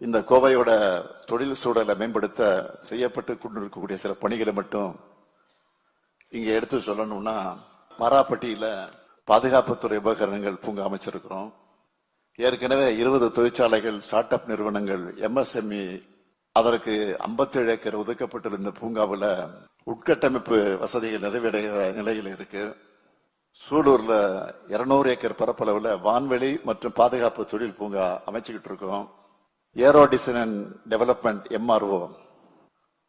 இந்த கோவையோட தொழில் சூழலை மேம்படுத்த செய்யப்பட்டு கொண்டிருக்கக்கூடிய சில பணிகளை மட்டும் இங்க எடுத்து சொல்லணும்னா மாராப்பட்டியில பாதுகாப்புத்துறை உபகரணங்கள் பூங்கா அமைச்சிருக்கிறோம். ஏற்கனவே இருபது தொழிற்சாலைகள் ஸ்டார்ட் அப் நிறுவனங்கள் எம்எஸ்எம்இ அதற்கு 57 ஏக்கர் ஒதுக்கப்பட்டிருந்த பூங்காவில் உட்கட்டமைப்பு வசதிகள் நிறைவடைகிற நிலையில் இருக்கு. சூலூர்ல 200 ஏக்கர் பரப்பளவில் வான்வெளி மற்றும் பாதுகாப்பு தொழில் பூங்கா அமைச்சுக்கிட்டு இருக்கோம். Aero design and development MRO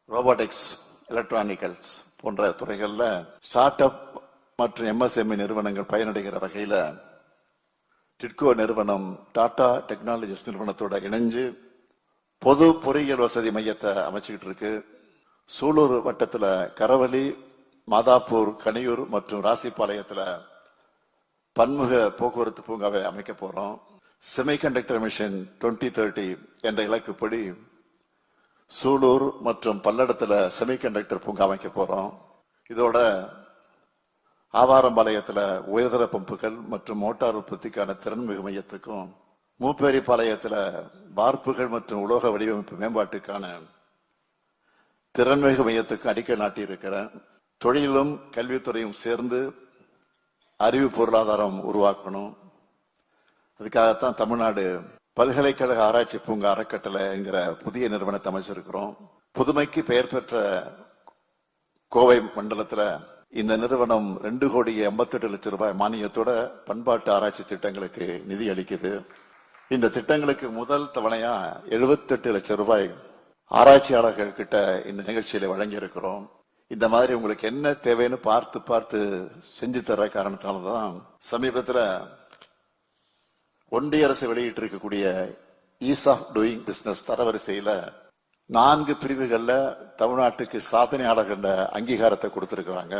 robotics electronicals போன்ற துறைகளில் ஸ்டார்ட் அப் மற்றும் எம்எஸ்எம்இ நிறுவனங்கள் பயனடைகிற வகையில் டிட்கோ நிறுவனம் டாடா டெக்னாலஜிஸ் நிறுவனத்தோட இணைஞ்சு பொது பொறியியல் வசதி மையத்தை அமைச்சுக்கிட்டு இருக்கு. சூலூர் வட்டத்தில் கரவலி மாதாப்பூர் கனியூர் மற்றும் ராசிபாளையத்தில் பன்முக போக்குவரத்து பூங்காவை அமைக்க போகிறோம் செமிகண்டக்டர் மிஷன் 2030 தேர்ட்டி என்ற இலக்குப்படி சூலூர் மற்றும் பல்லடத்தில் செமிகண்டக்டர் பூங்கா அமைக்க போகிறோம் இதோட ஆவாரம்பாளையத்தில் உயர்தர பம்புகள் மற்றும் மோட்டார் உற்பத்திக்கான திறன்மிகு மையத்துக்கும் மூப்பேரிப்பாளையத்தில் வார்ப்புகள் மற்றும் உலோக வடிவமைப்பு மேம்பாட்டுக்கான திறன்மிகு மையத்துக்கு அடிக்கல் நாட்டியிருக்கிறேன் தொழிலும் கல்வித்துறையும் சேர்ந்து அறிவு பொருளாதாரம் உருவாக்கணும். அதுக்காகத்தான் தமிழ்நாடு பல்கலைக்கழக ஆராய்ச்சி பூங்கா அறக்கட்டளைங்கிற புதிய நிறுவனத்தை அமைச்சிருக்கிறோம். புதுமைக்கு பெயர் பெற்ற கோவை மண்டலத்தில் இந்த நிறுவனம் ரெண்டு கோடி எண்பத்தெட்டு லட்சம் ரூபாய் மானியத்தோட பண்பாட்டு ஆராய்ச்சி திட்டங்களுக்கு நிதி அளிக்குது. இந்த திட்டங்களுக்கு முதல் தவணையா 78 லட்சம் ரூபாய் ஆராய்ச்சியாளர்கள் கிட்ட இந்த நிகழ்ச்சியில வழங்கியிருக்கிறோம். இந்த மாதிரி உங்களுக்கு என்ன தேவைன்னு பார்த்து பார்த்து செஞ்சு தர காரணத்தாலதான் சமீபத்தில் ஒன்றிய அரசு வெளியிட்டு இருக்கக்கூடிய ஈஸ் ஆஃப் டூயிங் பிசினஸ் தரவரிசையில நான்கு பிரிவுகள்ல தமிழ்நாட்டுக்கு சாதனையாளர்கள் அங்கீகாரத்தை கொடுத்திருக்கிறாங்க.